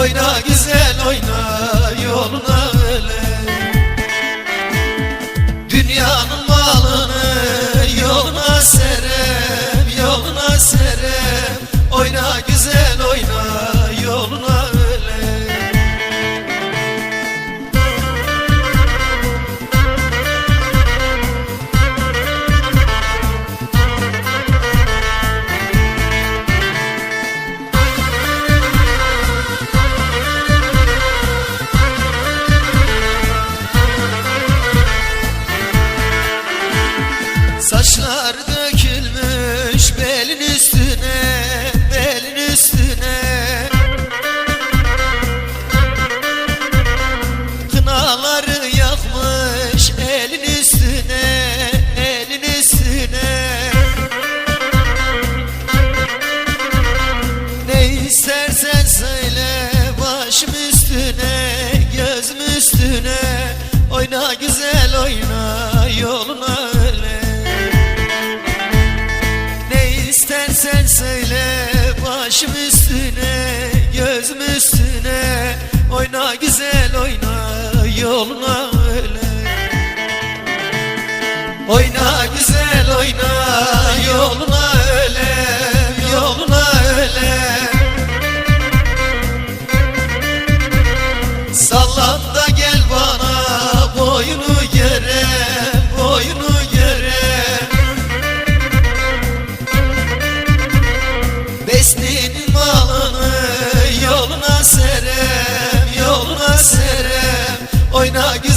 oyna üstüne belin üstüne. Kınaları yakmış elin üstüne elin üstüne. Ne istersen söyle başım üstüne gözüm üstüne. Oyna güzel oyna. Başım üstüne, gözüm üstüne Oyna güzel oyna yoluna öyle. Oyna güzel oyna oyna git